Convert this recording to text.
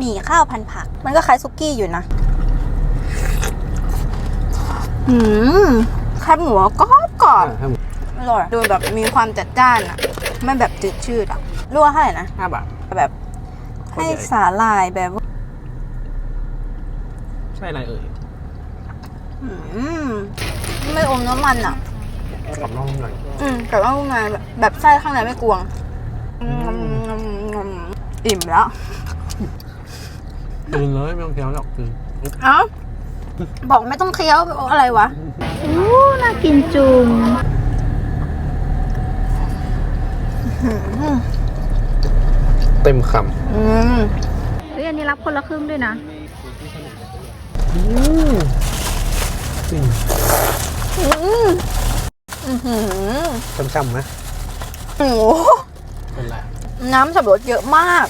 หมี่ข้าวพันผัก มันก็คล้ายซุกี้อยู่นะอืมแคบหมูกรอบกรอบอร่อยดูแบบมีความจัดจ้านอะไม่แบบจืดชืดอะรั่วเท่าไหร่นะห้าบาทแบบคนให้ใหญ่สาลายแบบว่าใช่อะไรเอ่ยอืมไม่อมน้ำมันอะกรอบนอกนุ่มในอืมแต่ว่าข้างในแบบแบบไส้ข้างในไม่กวงอืมอิ่มแล้ว ตื่นเลยไม่ต้องเคี้ยวหรอกตื่นเอ้าบอกไม่ต้องเคี้ยวอะไรวะอู้น่ากินจุงเต็มคอืมเฮ้ยอันนี้รับคนละครึ่งด้วยนะำอืมจริงอืมอือหือช่ำๆไหมโอ้โหเป็นไรน้ำสับปะรดเยอะมาก